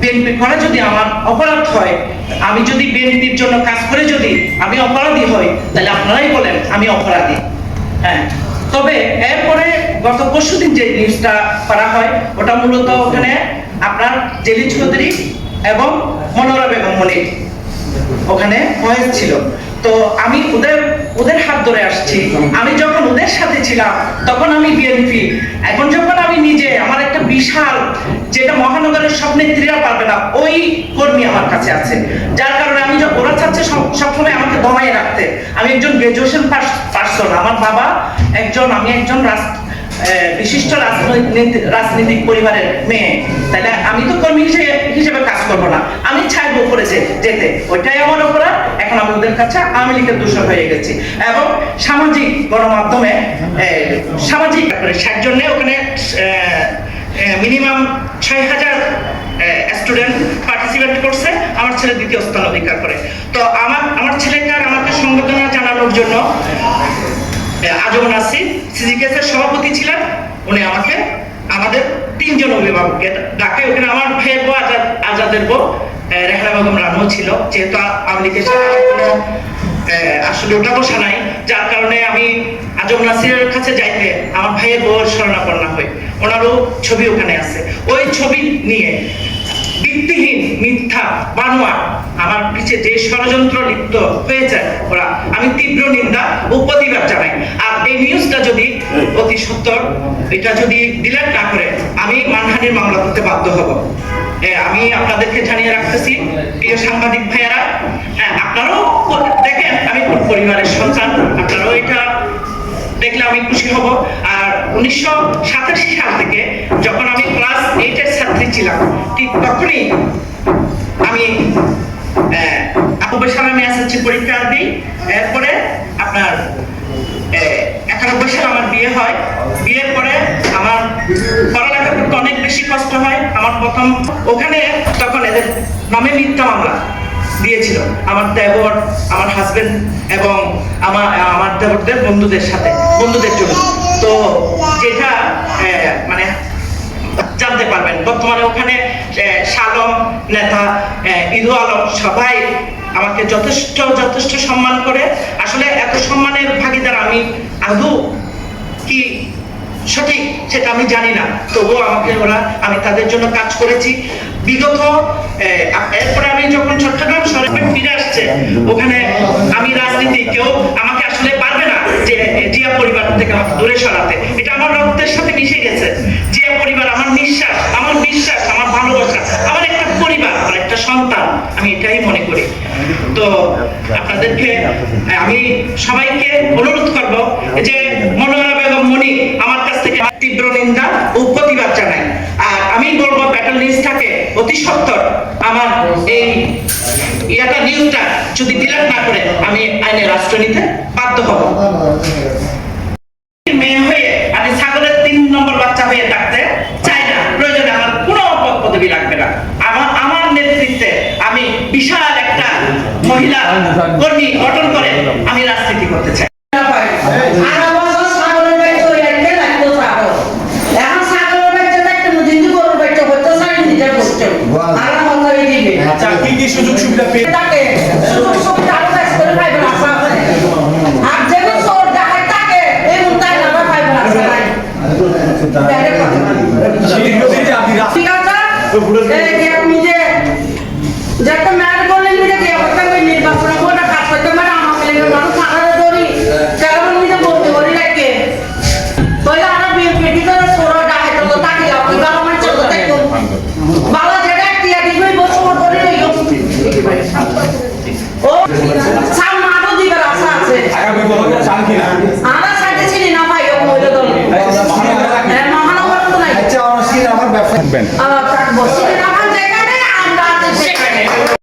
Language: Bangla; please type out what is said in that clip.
বিএনপি করা যদি আমার অপরাধ হয়, আমি যদি বিএনপির জন্য কাজ করে যদি আমি অপরাধী হই, তাহলে আপনারাই বলেন, আমি অপরাধী। হ্যাঁ। তবে এরপরে গত পরশু দিন যে নিউজটা করা হয়, ওটা মূলত ওখানে আপনার জেলি চৌধুরী এবং মনোরা বেগম মনির। ওখানে ভয়েস ছিল। তো আমি ওদের ওদের হাত ধরে আসছি। আমি যখন ওদের সাথে ছিলাম, তখন আমি বিএনপি। এখন যখন আমি নিজে, আমার একটা বিশাল, যেটা মহানগরের সব নেত্রীরা পারবে না, ওই কর্মী আমার কাছে আছে। যার কারণে আমি যখন, ওরা চাচ্ছে সব- সবসময় আমাকে দমাই রাখতে। আমি একজন গ্রাজুয়েশন পার্সন আমার বাবা একজন, আমি একজন রাষ্ট্র বিশিষ্ট রাজনৈতিক রাজনৈতিক পরিবারের মেয়ে। তাহলে আমি তো কর্মী হিসেবে হিসেবে কাজ করব না। আমি চাইব করে যে যেতে। ওইটাই আমার অপরাধ। এখন আমি ওদের কাছে আওয়ামী লীগের দূষণ হয়ে গেছি। এবং সামাজিক গণমাধ্যমে সামাজিক ষাট জন্য ওখানে মিনিমাম ছয় হাজার স্টুডেন্ট পার্টিসিপেট করছে। আমার ছেলে দ্বিতীয় স্থান অধিকার করে। তো আমার আমার ছেলেকে আর আমাকে সংবর্ধনা জানানোর জন্য আজম নাসির সিজিকেস এর সভাপতি ছিলেন। উনি আমাকে, আমাদের তিনজন অভিভাবককে ডাকে। ওখানে আমার ভাইয়ের বউ আজাদ আজাদের বউ রেহানা বেগম রানু ছিল। যেহেতু আওয়ামী কোনো আসলে ওটা বসা নাই। যার কারণে আমি আজম নাসিরের কাছে যাইতে আমার ভাইয়ের বউয়ের শরণাপন্ন হই। ওনারও ছবি ওখানে আছে। ওই ছবি নিয়ে ভিত্তিহীন, মিথ্যা বানোয়া আমার পিছে যে ষড়যন্ত্র লিপ্ত হয়েছে, ওরা, আমি তীব্র নিন্দা ও প্রতিবাদ জানাই। আর এই নিউজটা যদি অতি সত্তর, এটা যদি ডিলেট না করে, আমি মানহানির মামলা করতে বাধ্য হব। আমি আপনাদেরকে জানিয়ে রাখতেছি, প্রিয় সাংবাদিক ভাইয়েরা হ্যাঁ আপনারাও দেখেন, আমি কোন পরিবারের সন্তান, আপনারাও এটা দেখলে আমি খুশি হব। আর উনিশশো সাতাশি সাল থেকে যখন আমি ক্লাস এইটের ছিলাম ঠিক তখনই আমি পরীক্ষা দিই। এরপরে আপনার একানব্বই আমার বিয়ে হয়। বিয়ের পরে আমার পড়ালেখা করতে অনেক বেশি কষ্ট হয়। আমার প্রথম, ওখানে তখন এদের নামে মিথ্যা মামলা দিয়েছিল। আমার দেবর, আমার হাজবেন্ড এবং আমার আমার দেবরদের বন্ধুদের সাথে, বন্ধুদের জন্য। তো যেটা মানে জানতে পারবেন। বর্তমানে ওখানে শালম, নেতা ইদু আলম সবাই আমাকে যথেষ্ট যথেষ্ট সম্মান করে। আসলে এত সম্মানের ভাগিদার আমি আদৌ কি সঠিক সেটা আমি জানি না। তবুও আমাকে ওরা, আমি তাদের জন্য কাজ করেছি। বিগত এরপরে আমি যখন চট্টগ্রাম শহরে ফিরে আসছে, ওখানে আপনাদেরকে আমি সবাইকে অনুরোধ করব যে মনোরা বেগম মনি আমার কাছ থেকে তীব্র নিন্দা ও প্রতিবাদ জানাই আর আমি বলব ব্যাটল নিউজটাকে অতি সত্তর। আমার এই ইয়াটা নিউজটা যদি ডিলেট না করে, আমি আইনে রাষ্ট্র নিতে বাধ্য হব মেয়ে হয়ে আমি ছাগলের তিন নম্বর বাচ্চা হয়ে থাকতে চাই না প্রয়োজনে আমার কোনো পদ পদবি লাগবে না আমার আমার নেতৃত্বে আমি বিশাল একটা মহিলা কর্মী গঠন করে আমি রাজনীতি করতে চাই। আরও বছর ছাগলের বাচ্চা Ben. Ah, tá com você.